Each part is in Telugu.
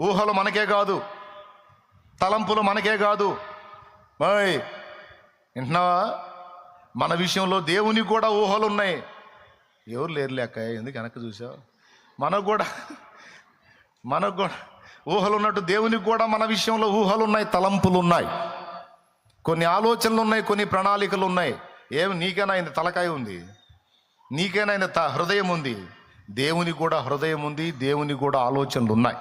ఊహలు మనకే కాదు. తలంపులు మనకే కాదు. బాయ్ వింటున్నావా? మన విషయంలో దేవునికి కూడా ఊహలు ఉన్నాయి ఎవరు లేరు లేక ఎందుకు వెనక్కి చూసావు? మనకు కూడా మనకు కూడా ఊహలు ఉన్నట్టు దేవునికి కూడా మన విషయంలో ఊహలు ఉన్నాయి తలంపులు ఉన్నాయి కొన్ని ఆలోచనలు ఉన్నాయి కొన్ని ప్రణాళికలు ఉన్నాయి ఏమి నీకైనా ఆయన తలకాయ ఉంది? నీకైనా ఆయన త హృదయం ఉంది? దేవుని కూడా హృదయం ఉంది దేవుని కూడా ఆలోచనలు ఉన్నాయి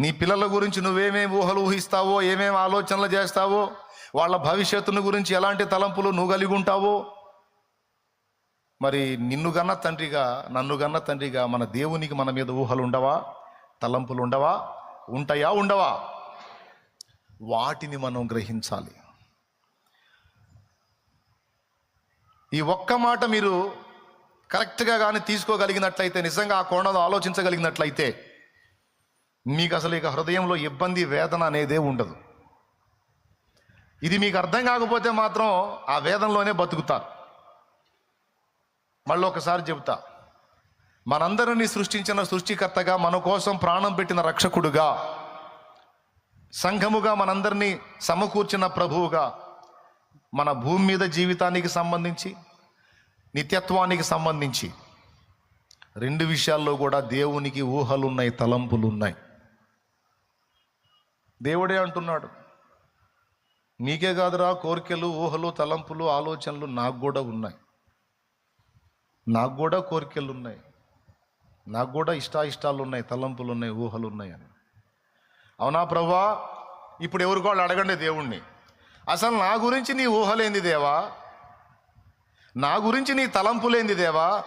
నీ పిల్లల గురించి నువ్వేమేమి ఊహలు ఊహిస్తావో ఏమేమి ఆలోచనలు చేస్తావో వాళ్ళ భవిష్యత్తును గురించి ఎలాంటి తలంపులు నువ్వు కలిగి ఉంటావో? మరి నిన్ను గన్న తండ్రిగా నన్ను గన్న తండ్రిగా మన దేవునికి మన మీద ఊహలు ఉండవా? తలంపులు ఉండవా? ఉంటాయా? ఉండవా? వాటిని మనం గ్రహించాలి. ఈ ఒక్క మాట మీరు కరెక్ట్గా కానీ తీసుకోగలిగినట్లయితే నిజంగా ఆ కోణంలో ఆలోచించగలిగినట్లయితే మీకు అసలు ఇక హృదయంలో ఇబ్బంది వేదన అనేదే ఉండదు. ఇది మీకు అర్థం కాకపోతే మాత్రం ఆ వేదనలోనే బతుకుతారు. మళ్ళీ ఒకసారి చెబుతా. మనందరినీ సృష్టించిన సృష్టికర్తగా మన కోసం ప్రాణం పెట్టిన రక్షకుడుగా సంఘముగా మనందరినీ సమకూర్చిన ప్రభువుగా మన భూమి మీద జీవితానికి సంబంధించి నిత్యత్వానికి సంబంధించి రెండు విషయాల్లో కూడా దేవునికి ఊహలున్నాయి తలంపులున్నాయి. దేవుడే అంటున్నాడు. నీకే కాదురా కోరికలు ఊహలు తలంపులు ఆలోచనలు నాకు కూడా ఉన్నాయి. నాకు కూడా కోరికలు ఉన్నాయి. నాకు కూడా ఇష్టాయిష్టాలు ఉన్నాయి తలంపులు ఉన్నాయి ఊహలు ఉన్నాయి అని. అవునా ప్రభా? ఇప్పుడు ఎవరికి వాళ్ళు అడగండి దేవుణ్ణి. అసలు నా గురించి నీ ఊహలేంది దేవా? నా గురించి నీ తలంపులేంది దేవా?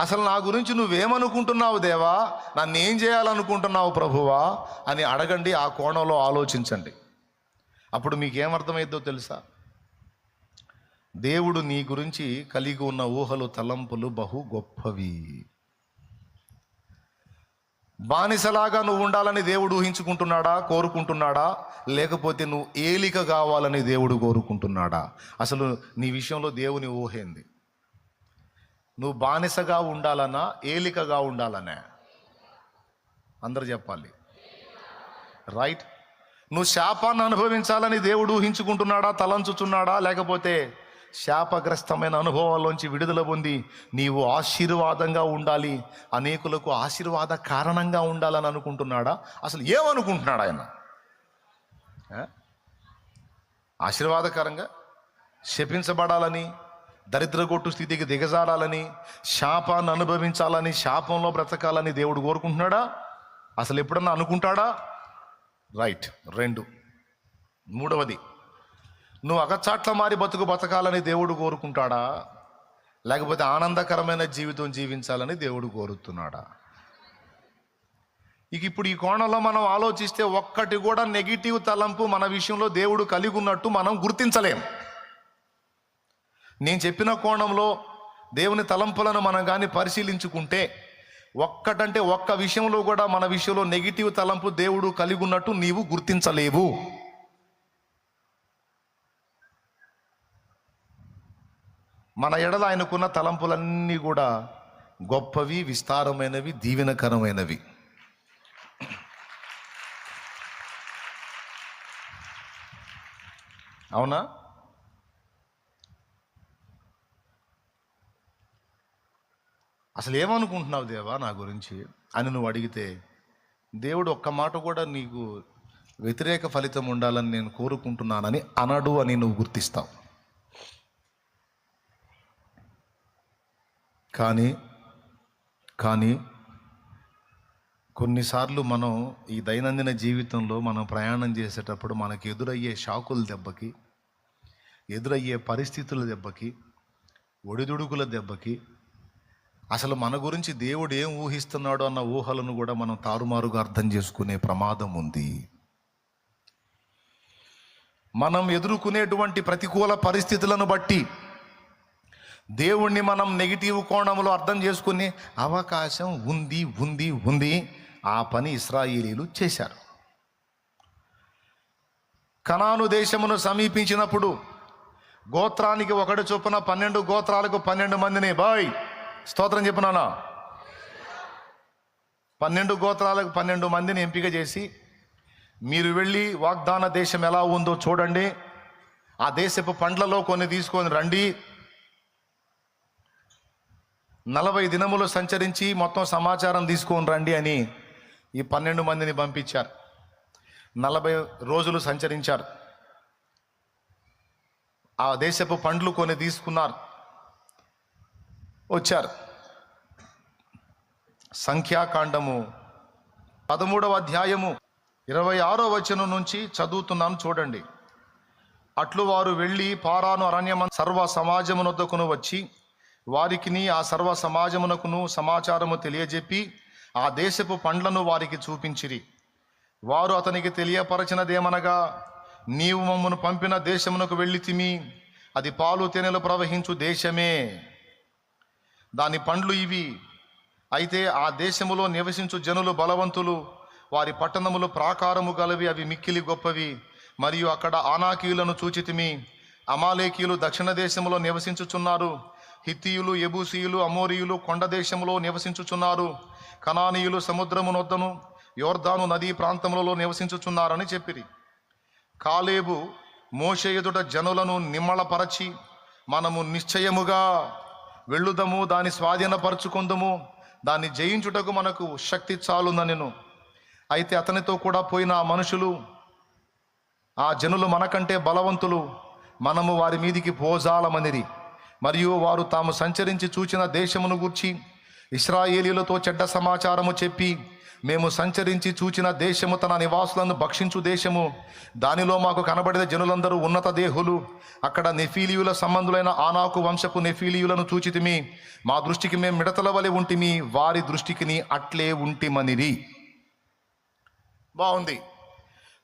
అసలు నా గురించి నువ్వేమనుకుంటున్నావు దేవా? నన్ను ఏం చేయాలనుకుంటున్నావు ప్రభువా? అని అడగండి ఆ కోణంలో ఆలోచించండి. అప్పుడు మీకేమర్థమైందో తెలుసా? దేవుడు నీ గురించి కలిగి ఉన్న ఊహలు తలంపులు బహు గొప్పవి. బానిసలాగా నువ్వు ఉండాలని దేవుడు ఊహించుకుంటున్నాడా? కోరుకుంటున్నాడా? లేకపోతే నువ్వు ఏలిక కావాలని దేవుడు కోరుకుంటున్నాడా? అసలు నీ విషయంలో దేవుని ఊహేంది నువ్వు బానిసగా ఉండాలనా ఏలికగా ఉండాలనే. అందరు చెప్పాలి. రైట్? నువ్వు శాపాన్ని అనుభవించాలని దేవుడు ఊహించుకుంటున్నాడా తలంచుచున్నాడా లేకపోతే శాపగ్రస్తమైన అనుభవాల్లోంచి విడుదల పొంది నీవు ఆశీర్వాదంగా ఉండాలి అనేకులకు ఆశీర్వాద కారణంగా ఉండాలని అనుకుంటున్నాడా? అసలు ఏమనుకుంటున్నాడు ఆయన? ఆశీర్వాదకరంగా శపించబడాలని దరిద్రగొట్టు స్థితికి దిగజారాలని శాపాన్ని అనుభవించాలని శాపంలో బ్రతకాలని దేవుడు కోరుకుంటున్నాడా? అసలు ఎప్పుడన్నా అనుకుంటాడా? రైట్ రెండు. మూడవది నువ్వు అగచాట్ల మారి బతుకు బతకాలని దేవుడు కోరుకుంటాడా? లేకపోతే ఆనందకరమైన జీవితం జీవించాలని దేవుడు కోరుతున్నాడా? ఇక ఇప్పుడు ఈ కోణంలో మనం ఆలోచిస్తే ఒక్కటి కూడా నెగిటివ్ తలంపు మన విషయంలో దేవుడు కలిగి ఉన్నట్టు మనం గుర్తించలేం. నేను చెప్పిన కోణంలో దేవుని తలంపులను మనం కానీ పరిశీలించుకుంటే ఒక్కటంటే ఒక్క విషయంలో కూడా మన విషయంలో నెగిటివ్ తలంపు దేవుడు కలిగి ఉన్నట్టు నీవు గుర్తించలేవు. మన ఎడల ఆయనకున్న తలంపులన్నీ కూడా గొప్పవి విస్తారమైనవి దీవెనకరమైనవి. అవునా? అసలు ఏమనుకుంటున్నావు దేవా నా గురించి అని నువ్వు అడిగితే దేవుడు ఒక్క మాట కూడా నీకు వ్యతిరేక ఫలితం ఉండాలని నేను కోరుకుంటున్నానని అనడు అని నువ్వు గుర్తిస్తావు. కానీ కానీ కొన్నిసార్లు మనం ఈ దైనందిన జీవితంలో మనం ప్రయాణం చేసేటప్పుడు మనకు ఎదురయ్యే షాకుల దెబ్బకి ఎదురయ్యే పరిస్థితుల దెబ్బకి ఒడిదుడుకుల దెబ్బకి అసలు మన గురించి దేవుడు ఏం ఊహిస్తున్నాడో అన్న ఊహలను కూడా మనం తారుమారుగా అర్థం చేసుకునే ప్రమాదం ఉంది. మనం ఎదుర్కొనేటువంటి ప్రతికూల పరిస్థితులను బట్టి దేవుణ్ణి మనం నెగిటివ్ కోణంలో అర్థం చేసుకునే అవకాశం ఉంది ఉంది ఉంది. ఆ పని ఇస్రాయేలీలు చేశారు. కనాను దేశమును సమీపించినప్పుడు గోత్రానికి ఒకటి చొప్పున పన్నెండు గోత్రాలకు పన్నెండు మందిని బాయ్ స్తోత్రం చెప్పినానా పన్నెండు గోత్రాలకు పన్నెండు మందిని ఎంపిక చేసి మీరు వెళ్ళి వాగ్దాన దేశం ఎలా ఉందో చూడండి. ఆ దేశపు పండ్లలో కొన్ని తీసుకొని రండి. నలభై దినములు సంచరించి మొత్తం సమాచారం తీసుకొని రండి అని ఈ పన్నెండు మందిని పంపించారు. నలభై రోజులు సంచరించారు. ఆ దేశపు పండ్లు కొన్ని తీసుకున్నారు. వచ్చారు. సంఖ్యాకాండము పదమూడవ అధ్యాయము ఇరవై ఆరో వచనం నుంచి చదువుతున్నాను చూడండి. అట్లు వారు వెళ్ళి పారాను అరణ్యమ సర్వ సమాజమునొద్దకును వచ్చి వారికిని ఆ సర్వ సమాజమునకును సమాచారము తెలియజెప్పి ఆ దేశపు పండ్లను వారికి చూపించిరి. వారు అతనికి తెలియపరచినదేమనగా నీవు మమ్మను పంపిన దేశమునకు వెళ్ళితిమి అది పాలు తేనెలు ప్రవహించు దేశమే. దాని పండ్లు ఇవి. అయితే ఆ దేశములో నివసించు జనులు బలవంతులు వారి పట్టణములు ప్రాకారము గలవి అవి మిక్కిలి గొప్పవి. మరియు అక్కడ ఆనాకీయులను చూచితిమి. అమాలేకీయులు దక్షిణ దేశంలో నివసించుచున్నారు. హిత్తియులు ఎబూసీయులు అమోరియులు కొండ దేశంలో నివసించుచున్నారు. కనానీయులు సముద్రమునొద్దను యోర్దాను నదీ ప్రాంతములలో నివసించుచున్నారని చెప్పిరి. కాలేబు మోషే జనులను నిమ్మళపరచి మనము నిశ్చయముగా వెళ్ళుదము దాన్ని స్వాధీనపరచుకుందము. దాన్ని జయించుటకు మనకు శక్తి చాలుననెను అయితే అతనితో కూడా పోయిన ఆ మనుషులు ఆ జనులు మనకంటే బలవంతులు. మనము వారి మీదికి పోజాలమనిది మరియు వారు తాము సంచరించి చూచిన దేశమును గూర్చి ఇస్రాయేలీలతో చెడ్డ సమాచారము చెప్పి మేము సంచరించి చూచిన దేశము తన నివాసులను భక్షించు దేశము. దానిలో మాకు కనబడిన జనులందరూ ఉన్నత దేహులు. అక్కడ నెఫీలియుల సంబంధులైన ఆనాకు వంశపు నెఫీలియులను చూచితిమి. మా దృష్టికి మేము మిడతల వలె ఉంటిమి. వారి దృష్టికిని అట్లే ఉంటిమనిరి. బాగుంది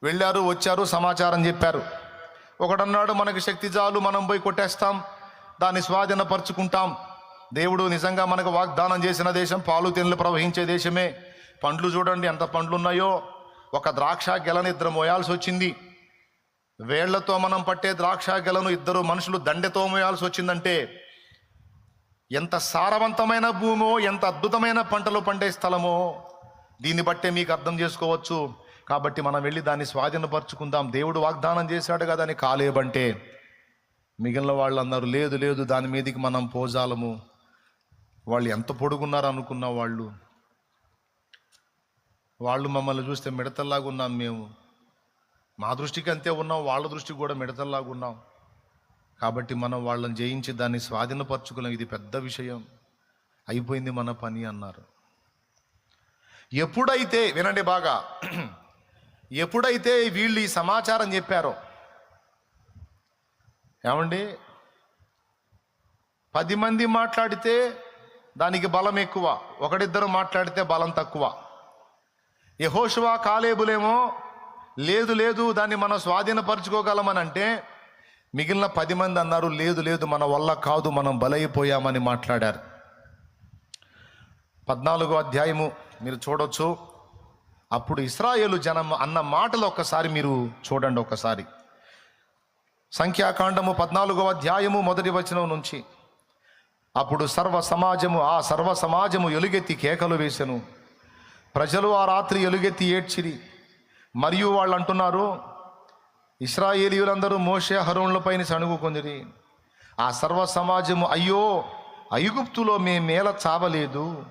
వెళ్ళారు వచ్చారు సమాచారం చెప్పారు. ఒకడన్నాడు మనకి శక్తి చాలు మనం పోయి కొట్టేస్తాం. దాన్ని స్వాధీనపరుచుకుంటాం. దేవుడు నిజంగా మనకు వాగ్దానం చేసిన దేశం పాలు తెన్నులు ప్రవహించే దేశమే. పండ్లు చూడండి ఎంత పండ్లు ఉన్నాయో ఒక ద్రాక్ష గెలను ఇద్దరు మోయాల్సి వచ్చింది. వేళ్ళతో మనం పట్టే ద్రాక్ష గెలను ఇద్దరు మనుషులు దండెతో మోయాల్సి వచ్చిందంటే ఎంత సారవంతమైన భూమో ఎంత అద్భుతమైన పంటలు పండే స్థలమో దీన్ని బట్టే మీకు అర్థం చేసుకోవచ్చు. కాబట్టి మనం వెళ్ళి దాన్ని స్వాధీనపరుచుకుందాం. దేవుడు వాగ్దానం చేశాడు కదా అని కాలేబంటే మిగిలిన వాళ్ళందరూ లేదు లేదు దాని మీదకి మనం పోజాలము. వాళ్ళు ఎంత పొడుగున్నారు అనుకున్న వాళ్ళు వాళ్ళు మమ్మల్ని చూస్తే మిడతల్లాగా ఉన్నాం మేము. మా దృష్టికి అంతే ఉన్నాం వాళ్ళ దృష్టికి కూడా మిడతల్లాగా ఉన్నాం. కాబట్టి మనం వాళ్ళని జయించి దాన్ని స్వాధీనపరచుకోలేం ఇది పెద్ద విషయం. అయిపోయింది మన పని అన్నారు. ఎప్పుడైతే వినండి బాగా. ఎప్పుడైతే వీళ్ళు ఈ సమాచారం చెప్పారో ఏమండి? పది మంది మాట్లాడితే దానికి బలం ఎక్కువ. ఒకడిద్దరు మాట్లాడితే బలం తక్కువ. యహోషువా కాలేబులేమో లేదు లేదు దాన్ని మనం స్వాధీనపరచుకోగలమనంటే మిగిలిన పది మంది అన్నారు లేదు లేదు మన వల్ల కాదు మనం బలైపోయామని మాట్లాడారు. పద్నాలుగో అధ్యాయము మీరు చూడొచ్చు. అప్పుడు ఇస్రాయేలు జనం అన్న మాటలు ఒక్కసారి మీరు చూడండి ఒక్కసారి. సంఖ్యాకాండము పద్నాలుగో అధ్యాయము మొదటి వచనం నుంచి. అప్పుడు సర్వ సమాజము ఆ సర్వ సమాజము ఎలుగెత్తి కేకలు వేసెను. ప్రజలు ఆ రాత్రి ఎలుగెత్తి ఏడ్చిరి. మరియు వాళ్ళు అంటున్నారు ఇస్రాయేలీయులందరూ మోషే హరుణులపైన సణుగుకొందిరి ఆ సర్వ సమాజము అయ్యో ఐగుప్తులో మేమేల చావలేదు.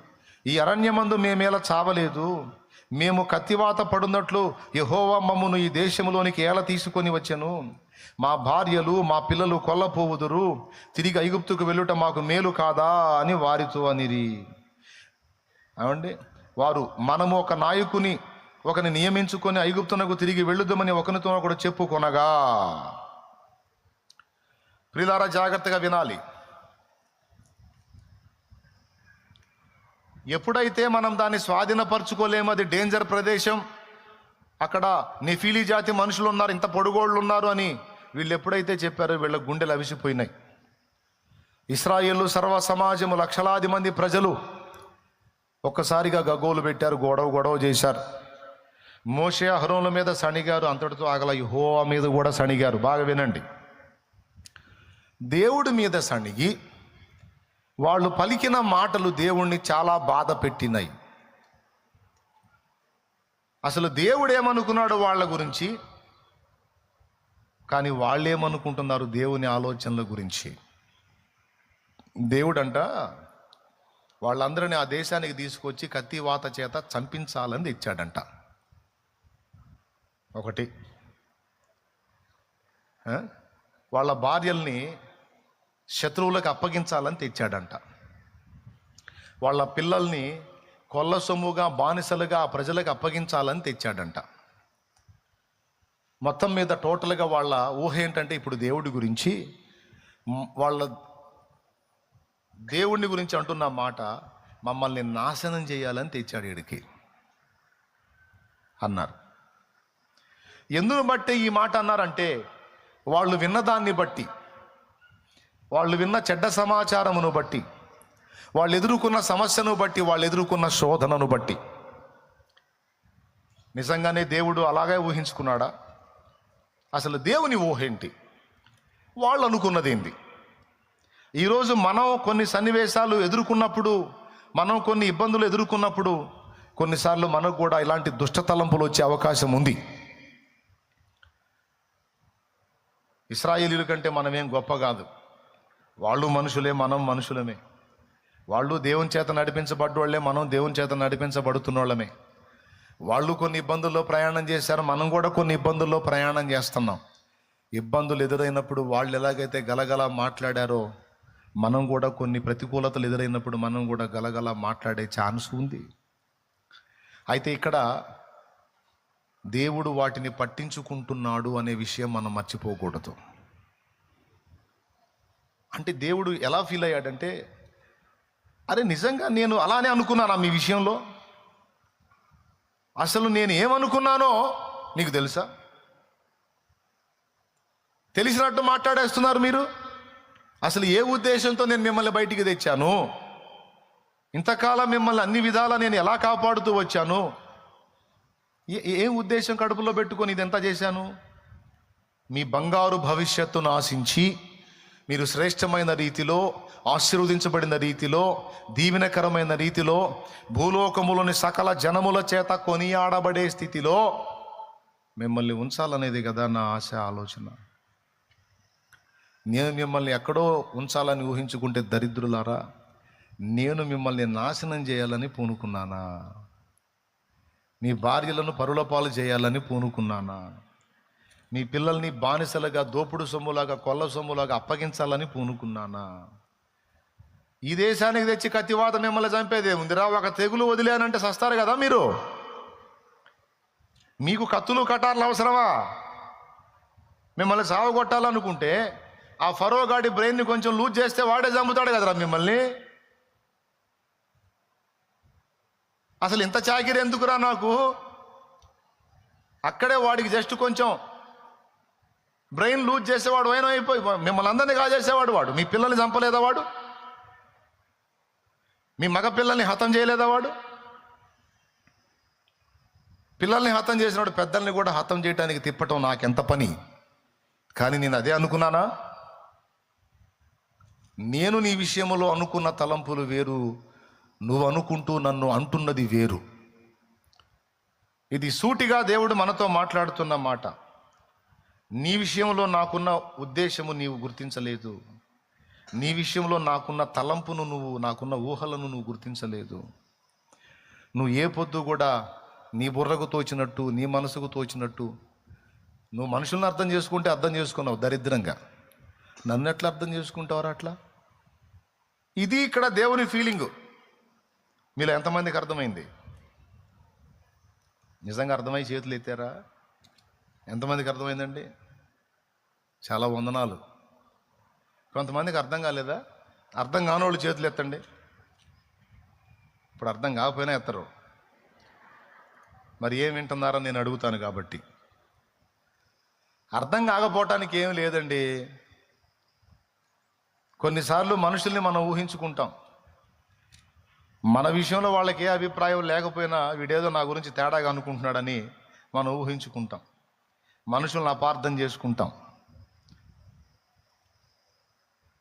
ఈ అరణ్యమందు మేమేల చావలేదు. మేము కత్తివాత పడున్నట్లు యహోవా మమ్మను ఈ దేశంలోనికి ఏల తీసుకొని వచ్చాను. మా భార్యలు మా పిల్లలు కొల్లపోవుదురు. తిరిగి ఐగుప్తుకు వెళ్ళుట మాకు మేలు కాదా అని వారితో అనిరి. ఏమండి వారు మనము ఒక నాయకుని ఒకని నియమించుకొని ఐగుప్తునకు తిరిగి వెళ్ళుదామని ఒకనితో ఒకడు చెప్పుకొనగా ప్రిలారా జాగ్రత్తగా వినాలి. ఎప్పుడైతే మనం దాన్ని స్వాధీనపరచుకోలేము అది డేంజర్ ప్రదేశం. అక్కడ నెఫీలి జాతి మనుషులు ఉన్నారు ఇంత పొడుగోళ్ళు ఉన్నారు అని వీళ్ళు ఎప్పుడైతే చెప్పారో వీళ్ళ గుండెలు అవిసిపోయినాయి. ఇస్రాయేలు సర్వ సమాజము లక్షలాది మంది ప్రజలు ఒక్కసారిగా గగోలు పెట్టారు గొడవ గొడవ చేశారు. మోషే అహరోల మీద సణిగారు అంతటితో ఆగల యెహోవా మీద కూడా సణిగారు. బాగా వినండి. దేవుడి మీద సణిగి వాళ్ళు పలికిన మాటలు దేవుణ్ణి చాలా బాధ పెట్టినాయి. అసలు దేవుడు ఏమనుకున్నాడు వాళ్ళ గురించి? కానీ వాళ్ళు ఏమనుకుంటున్నారు దేవుని ఆలోచనల గురించి? దేవుడంట వాళ్ళందరినీ ఆ దేశానికి తీసుకొచ్చి కత్తి వాత చేత చంపించాలని తెచ్చాడంట. ఒకటి. వాళ్ళ భార్యల్ని శత్రువులకు అప్పగించాలని తెచ్చాడంట. వాళ్ళ పిల్లల్ని కొల్ల సొమ్ముగా బానిసలుగా ప్రజలకు అప్పగించాలని తెచ్చాడంట. మొత్తం మీద టోటల్గా వాళ్ళ ఊహ ఏంటంటే ఇప్పుడు దేవుడి గురించి వాళ్ళ దేవుణ్ణి గురించి అంటున్న మాట మమ్మల్ని నాశనం చేయాలని తెచ్చాడు వీడికి అన్నారు. ఎందును బట్టి ఈ మాట అన్నారంటే వాళ్ళు విన్నదాన్ని బట్టి వాళ్ళు విన్న చెడ్డ సమాచారమును బట్టి వాళ్ళు ఎదుర్కొన్న సమస్యను బట్టి వాళ్ళు ఎదుర్కొన్న శోధనను బట్టి. నిజంగానే దేవుడు అలాగే ఊహించుకున్నాడా? అసలు దేవుని ఊహ ఏంటి? వాళ్ళు అనుకున్నదేంటి ఈరోజు మనం కొన్ని సన్నివేశాలు ఎదుర్కొన్నప్పుడు మనం కొన్ని ఇబ్బందులు ఎదుర్కొన్నప్పుడు కొన్నిసార్లు మనకు కూడా ఇలాంటి దుష్ట తలంపులు వచ్చే అవకాశం ఉంది. ఇస్రాయేలీల కంటే మనమేం గొప్ప కాదు. వాళ్ళు మనుషులే మనం మనుషులమే. వాళ్ళు దేవుని చేత నడిపించబడ్డోళ్ళే మనం దేవుని చేత నడిపించబడుతున్నోళ్ళమే. వాళ్ళు కొన్ని ఇబ్బందుల్లో ప్రయాణం చేశారు మనం కూడా కొన్ని ఇబ్బందుల్లో ప్రయాణం చేస్తున్నాం. ఇబ్బందులు ఎదురైనప్పుడు వాళ్ళు ఎలాగైతే గలగల మాట్లాడారో మనం కూడా కొన్ని ప్రతికూలతలు ఎదురైనప్పుడు మనం కూడా గలగల మాట్లాడే ఛాన్స్ ఉంది. అయితే ఇక్కడ దేవుడు వాటిని పట్టించుకుంటున్నాడు అనే విషయం మనం మర్చిపోకూడదు. అంటే దేవుడు ఎలా ఫీల్ అయ్యాడంటే అరే నిజంగా నేను అలానే అనుకున్నానా మీ విషయంలో? అసలు నేను ఏమనుకున్నానో నీకు తెలుసా? తెలిసినట్టు మాట్లాడేస్తున్నారు మీరు? అసలు ఏ ఉద్దేశంతో నేను మిమ్మల్ని బయటికి తెచ్చాను? ఇంతకాలం మిమ్మల్ని అన్ని విధాలా నేను ఎలా కాపాడుతూ వచ్చాను? ఏ ఏ ఉద్దేశం కడుపులో పెట్టుకొని ఇదంతా చేశాను? మీ బంగారు భవిష్యత్తును ఆశించి మీరు శ్రేష్టమైన రీతిలో ఆశీర్వదించబడిన రీతిలో దీవెనకరమైన రీతిలో భూలోకములోని సకల జనముల చేత కొనియాడబడే స్థితిలో మిమ్మల్ని ఉంచాలనేది కదా నా ఆశ ఆలోచన. నేను మిమ్మల్ని ఎక్కడో ఉంచాలని ఊహించుకుంటే దరిద్రులారా నేను మిమ్మల్ని నాశనం చేయాలని పూనుకున్నానా? మీ భార్యలను పరుల పాలు చేయాలని పూనుకున్నానా? మీ పిల్లల్ని బానిసలుగా దోపుడు సొమ్ములాగా కొల్ల సొమ్ములాగా అప్పగించాలని పూనుకున్నానా? ఈ దేశానికి తెచ్చి కత్తివాత మిమ్మల్ని చంపేదే ఉందిరా ఒక తెగులు వదిలేనంటే సస్తారు కదా మీరు? మీకు కత్తులు కటార్లు అవసరమా? మిమ్మల్ని సావగొట్టాలనుకుంటే ఆ ఫరో గాడి బ్రెయిన్ని కొంచెం లూజ్ చేస్తే వాడే చంపుతాడు కదరా మిమ్మల్ని? అసలు ఇంత చాకిరి ఎందుకురా నాకు? అక్కడే వాడికి జస్ట్ కొంచెం బ్రెయిన్ లూజ్ చేసేవాడు అయినా అయిపోయి మిమ్మల్ని అందరినీ కాజేసేవాడు వాడు. మీ పిల్లల్ని చంపలేదా వాడు? మీ మగ పిల్లల్ని హతం చేయలేదా వాడు? పిల్లల్ని హతం చేసినాడు పెద్దల్ని కూడా హతం చేయడానికి తిప్పటం నాకెంత పని? కానీ నేను అదే అనుకున్నానా? నేను నీ విషయంలో అనుకున్న తలంపులు వేరు. నువ్వు అనుకుంటూ నన్ను అంటున్నది వేరు. ఇది సూటిగా దేవుడు మనతో మాట్లాడుతున్న మాట. నీ విషయంలో నాకున్న ఉద్దేశము నీవు గుర్తించలేదు. నీ విషయంలో నాకున్న తలంపును నువ్వు నాకున్న ఊహలను నువ్వు గుర్తించలేదు. నువ్వు ఏ పొద్దు కూడా నీ బుర్రకు తోచినట్టు నీ మనసుకు తోచినట్టు నువ్వు మనుషులను అర్థం చేసుకుంటే అర్థం చేసుకున్నావు దరిద్రంగా. నన్ను ఎట్లా అర్థం చేసుకుంటావరా అట్లా? ఇది ఇక్కడ దేవుని ఫీలింగ్ మీలో ఎంతమందికి అర్థమైంది? నిజంగా అర్థమై చేతులు ఎత్తారా? ఎంతమందికి అర్థమైందండి? చాలా వందనాలు. కొంతమందికి అర్థం కాలేదా? అర్థం కానోళ్ళు చేతులు ఎత్తండి. ఇప్పుడు అర్థం కాకపోయినా ఎత్తరు. మరి ఏం వింటున్నారని నేను అడుగుతాను కాబట్టి. అర్థం కాకపోవటానికి ఏం లేదండి. కొన్నిసార్లు మనుషుల్ని మనం ఊహించుకుంటాం. మన విషయంలో వాళ్ళకి ఏ అభిప్రాయం లేకపోయినా వీడేదో నా గురించి తేడాగా అనుకుంటున్నాడని మనం ఊహించుకుంటాం. మనుషులను అపార్థం చేసుకుంటాం.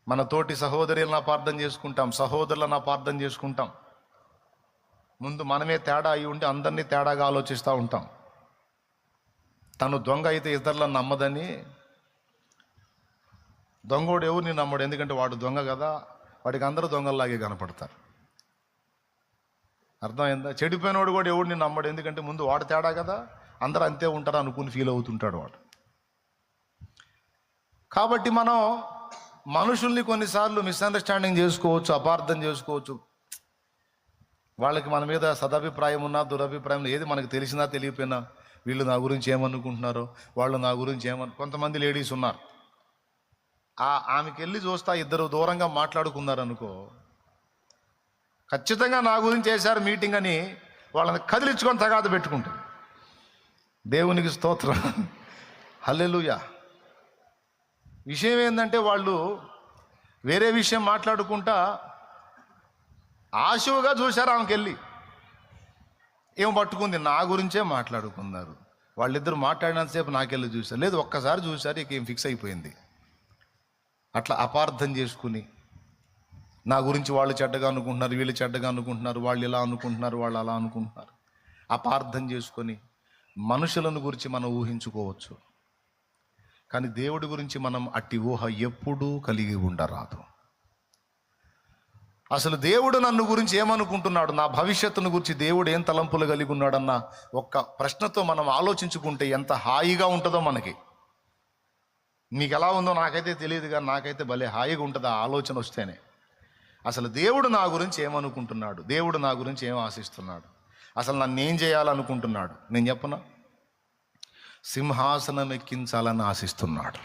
మన తోటి సహోదరులను అపార్థం చేసుకుంటాం. సహోదరులను అపార్థం చేసుకుంటాం. ముందు మనమే తేడా అయి ఉండి అందరినీ తేడాగా ఆలోచిస్తూ ఉంటాం. తను దొంగ అయితే ఇతరులను నమ్మదని దొంగోడు ఎవరిని నమ్మడు? ఎందుకంటే వాడు దొంగ కదా. వాడికి అందరూ దొంగల్లాగే కనపడతారు. అర్థమైందా? చెడిపోయినోడు కూడా ఎవడిని నమ్మడు? ఎందుకంటే ముందు వాడు తేడా కదా. అందరూ అంతే ఉంటారు అనుకుని ఫీల్ అవుతుంటాడు వాడు. కాబట్టి మనం మనుషుల్ని కొన్నిసార్లు మిస్అండర్స్టాండింగ్ చేసుకోవచ్చు అపార్థం చేసుకోవచ్చు. వాళ్ళకి మన మీద సదాభిప్రాయం ఉన్నా దురభిప్రాయం ఏది మనకు తెలిసినా తెలియపోయినా వీళ్ళు నా గురించి ఏమనుకుంటున్నారో వాళ్ళు నా గురించి ఏమను కొంతమంది లేడీస్ ఉన్నారు. ఆ ఆమెకి వెళ్ళి చూస్తా ఇద్దరు దూరంగా మాట్లాడుకున్నారు అనుకో ఖచ్చితంగా నా గురించి చేశారు మీటింగ్ అని వాళ్ళని కదిలించుకొని తగాద పెట్టుకుంటుంది. దేవునికి స్తోత్రం. హల్లెలుయా. విషయం ఏంటంటే వాళ్ళు వేరే విషయం మాట్లాడుకుంటా ఆశువుగా చూశారు ఆమెకి వెళ్ళి ఏం పట్టుకుంది? నా గురించే మాట్లాడుకున్నారు. వాళ్ళిద్దరు మాట్లాడినంతసేపు నాకెళ్ళి చూశారు. లేదు ఒక్కసారి చూశారు ఇక ఏం ఫిక్స్ అయిపోయింది. అట్లా అపార్థం చేసుకుని నా గురించి వాళ్ళు చెడ్డగా అనుకుంటున్నారు వీళ్ళు చెడ్డగా అనుకుంటున్నారు వాళ్ళు ఇలా అనుకుంటున్నారు వాళ్ళు అలా అనుకుంటున్నారు. అపార్థం చేసుకొని మనుషులను గురించి మనం ఊహించుకోవచ్చు. కానీ దేవుడి గురించి మనం అట్టి ఊహ ఎప్పుడూ కలిగి ఉండరాదు. అసలు దేవుడు నన్ను గురించి ఏమనుకుంటున్నాడు? నా భవిష్యత్తును గురించి దేవుడు ఏం తలంపులు కలిగి ఉన్నాడన్న ఒక్క ప్రశ్నతో మనం ఆలోచించుకుంటే ఎంత హాయిగా ఉంటుందో మనకి. మీకు ఎలా ఉందో నాకైతే తెలియదు కానీ నాకైతే భలే హాయిగా ఉంటుంది ఆ ఆలోచన వస్తేనే. అసలు దేవుడు నా గురించి ఏమనుకుంటున్నాడు? దేవుడు నా గురించి ఏం ఆశిస్తున్నాడు? అసలు నన్ను ఏం చేయాలనుకుంటున్నాడు? నేను చెప్పనా? సింహాసనం ఎక్కించాలని ఆశిస్తున్నాడు.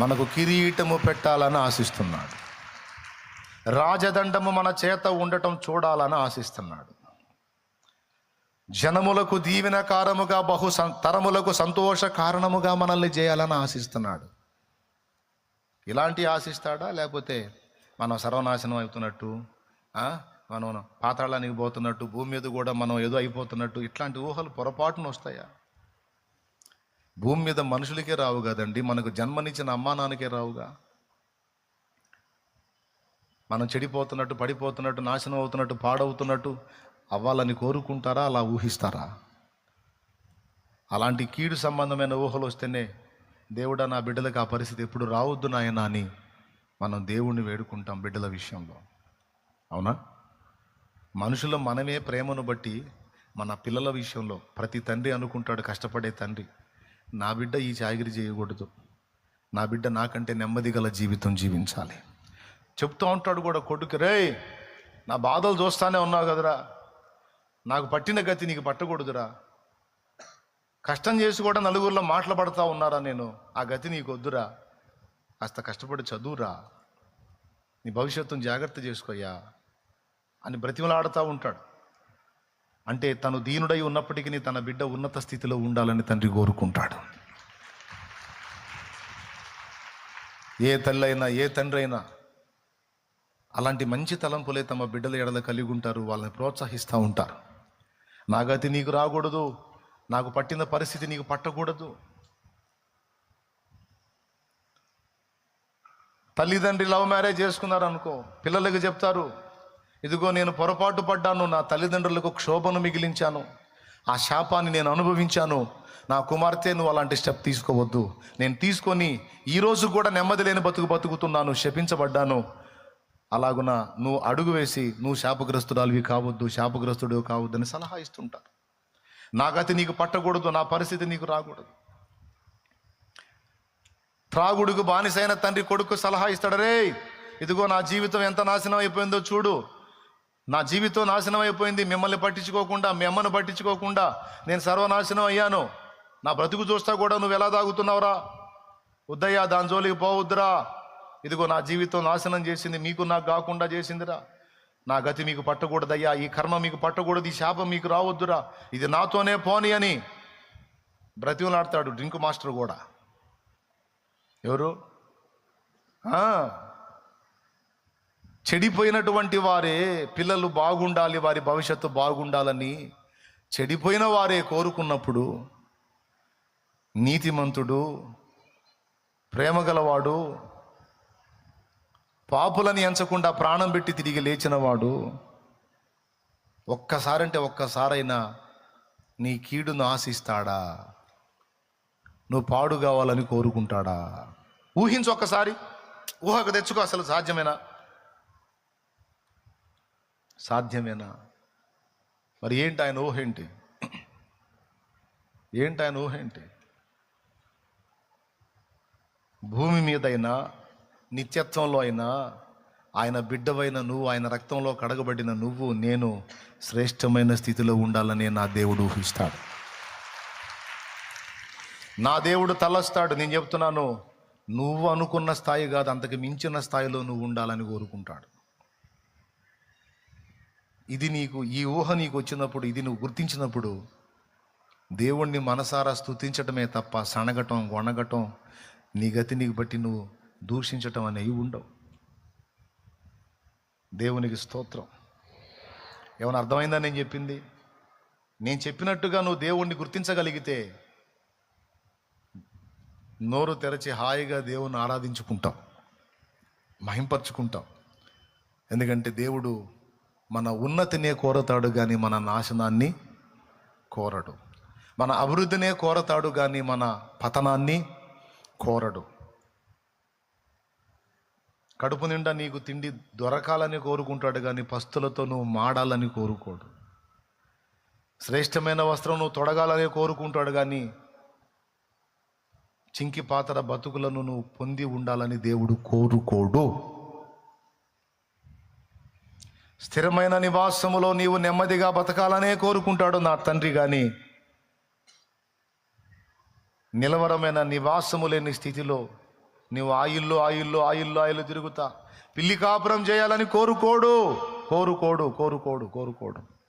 మనకు కిరీటము పెట్టాలని ఆశిస్తున్నాడు. రాజదండము మన చేత ఉండటం చూడాలని ఆశిస్తున్నాడు. జనములకు దీవెన కారముగా బహు సం- తరములకు సంతోష కారణముగా మనల్ని చేయాలని ఆశిస్తున్నాడు. ఇలాంటి ఆశిస్తాడా? లేకపోతే మనం సర్వనాశనం అవుతున్నట్టు మనం పాతాళానికి పోతున్నట్టు భూమి మీద కూడా మనం ఏదో అయిపోతున్నట్టు ఇట్లాంటి ఊహలు పొరపాటున వస్తాయా? భూమి మీద మనుషులకే రావు కదండి. మనకు జన్మనిచ్చిన అమ్మానాన్నకే రావుగా. మనం చెడిపోతున్నట్టు పడిపోతున్నట్టు నాశనం అవుతున్నట్టు పాడవుతున్నట్టు అవ్వాలని కోరుకుంటారా? అలా ఊహిస్తారా? అలాంటి కీడు సంబంధమైన ఊహలు వస్తేనే దేవుడా నా బిడ్డలకు ఆ పరిస్థితి ఎప్పుడు రావద్దు నాయన అని మనం దేవుణ్ణి వేడుకుంటాం బిడ్డల విషయంలో. అవునా? మనుషులు మనమే ప్రేమను బట్టి మన పిల్లల విషయంలో ప్రతి తండ్రి అనుకుంటాడు కష్టపడే తండ్రి. నా బిడ్డ ఈ చాగిరి చేయకూడదు. నా బిడ్డ నాకంటే నెమ్మది గల జీవితం జీవించాలి. చెప్తూ ఉంటాడు కూడా కొడుకు రే నా బాధలు చూస్తానే ఉన్నావు కదరా. నాకు పట్టిన గతి నీకు పట్టకూడదురా. కష్టం చేసి కూడా నలుగురిలో మాట్లాడతా ఉన్నారా నేను? ఆ గతి నీకు వద్దురా. కాస్త కష్టపడి చదువురా. నీ భవిష్యత్తును జాగ్రత్త చేసుకోయ్యా అని బ్రతిమలాడుతూ ఉంటాడు. అంటే తను దీనుడై ఉన్నప్పటికీ తన బిడ్డ ఉన్నత స్థితిలో ఉండాలని తండ్రి కోరుకుంటాడు. ఏ తల్లి అయినా ఏ తండ్రి అయినా అలాంటి మంచి తలంపులే తమ బిడ్డల ఎడల కలిగి ఉంటారు వాళ్ళని ప్రోత్సహిస్తూ ఉంటారు. నా గతి నీకు రాకూడదు. నాకు పట్టిన పరిస్థితి నీకు పట్టకూడదు. తల్లిదండ్రి లవ్ మ్యారేజ్ చేసుకున్నారు అనుకో పిల్లలకు చెప్తారు ఇదిగో నేను పొరపాటు పడ్డాను నా తల్లిదండ్రులకు క్షోభను మిగిలించాను. ఆ శాపాన్ని నేను అనుభవించాను. నా కుమార్తె నువ్వు అలాంటి స్టెప్ తీసుకోవద్దు. నేను తీసుకొని ఈరోజు కూడా నెమ్మది లేని బతుకు బతుకుతున్నాను శపించబడ్డాను. అలాగున నువ్వు అడుగు వేసి నువ్వు శాపగ్రస్తురాలివి కావద్దు శాపగ్రస్తుడు కావద్దు అని సలహా ఇస్తుంటారు. నా గతి నీకు పట్టకూడదు నా పరిస్థితి నీకు రాకూడదు. త్రాగుడుకు బానిసైన తండ్రి కొడుకు సలహా ఇస్తాడు రే ఇదిగో నా జీవితం ఎంత నాశనం అయిపోయిందో చూడు. నా జీవితం నాశనం అయిపోయింది మిమ్మల్ని పట్టించుకోకుండా మీ అమ్మను పట్టించుకోకుండా నేను సర్వనాశనం అయ్యాను. నా బ్రతుకు చూస్తా కూడా నువ్వు ఎలా తాగుతున్నావురా వద్దయ్యా దాని జోలికి పోవద్దురా. ఇదిగో నా జీవితం నాశనం చేసింది మీకు నాకు కాకుండా చేసిందిరా. నా గతి మీకు పట్టకూడదయ్యా ఈ కర్మ మీకు పట్టకూడదు ఈ శాపం మీకు రావద్దురా. ఇది నాతోనే పోని అని బ్రతిమలాడతాడు డ్రింక్ మాస్టర్ కూడా. ఎవరు? చెడిపోయినటువంటి వారే పిల్లలు బాగుండాలి వారి భవిష్యత్తు బాగుండాలని చెడిపోయిన వారే కోరుకున్నప్పుడు నీతిమంతుడు ప్రేమగలవాడు పాపులని ఎంచకుండా ప్రాణం పెట్టి తిరిగి లేచినవాడు ఒక్కసారంటే ఒక్కసారైనా నీ కీడును ఆశిస్తాడా? నువ్వు పాడు కావాలని కోరుకుంటాడా? ఊహించు ఒక్కసారి. ఊహకు తెచ్చుకో అసలు సాధ్యమేనా? సాధ్యమేనా? మరి ఏంటి ఆయన ఊహ ఏంటి? ఏంటి ఆయన ఊహ ఏంటి? భూమి మీదైనా నిత్యత్వంలో అయినా ఆయన బిడ్డవైన నువ్వు ఆయన రక్తంలో కడగబడిన నువ్వు నేను శ్రేష్టమైన స్థితిలో ఉండాలని నా దేవుడు ఊహిస్తాడు. నా దేవుడు తలస్తాడు. నేను చెప్తున్నాను నువ్వు అనుకున్న స్థాయి కాదు అంతకు మించిన స్థాయిలో నువ్వు ఉండాలని కోరుకుంటాడు. ఇది నీకు ఈ ఊహ నీకు వచ్చినప్పుడు ఇది నువ్వు గుర్తించినప్పుడు దేవుణ్ణి మనసారా స్తుతించటమే తప్ప సనగటం వణగటం నీ గతి నీకు బట్టి నువ్వు దూషించటం అనేవి ఉండవు. దేవునికి స్తోత్రం. ఏమైనా అర్థమైందా నేను చెప్పింది? నేను చెప్పినట్టుగా నువ్వు దేవుణ్ణి గుర్తించగలిగితే నోరు తెరచి హాయిగా దేవుణ్ణి ఆరాధించుకుంటాం. మహింపరుచుకుంటాం. ఎందుకంటే దేవుడు మన ఉన్నతినే కోరతాడు కానీ మన నాశనాన్ని కోరడు. మన అభివృద్ధినే కోరతాడు కానీ మన పతనాన్ని కోరడు. కడుపు నిండా నీకు తిండి దొరకాలని కోరుకుంటాడు కానీ పస్తులతో నువ్వు మాడాలని కోరుకోడు. శ్రేష్టమైన వస్త్రం నువ్వు తొడగాలని కోరుకుంటాడు కానీ చింకి పాతర బతుకులను నువ్వు పొంది ఉండాలని దేవుడు కోరుకోడు. స్థిరమైన నివాసములో నీవు నెమ్మదిగా బతకాలనే కోరుకుంటాడు నా తండ్రి కానీ నిలవరమైన నివాసము లేని స్థితిలో నువ్వు ఆయిల్లో ఆయిల్లో ఆయిల్లో ఆయిల్లో తిరుగుతా. పిల్లి కాపురం చేయాలని కోరుకోడు. కోరుకోడు కోరుకోడు కోరుకోడు.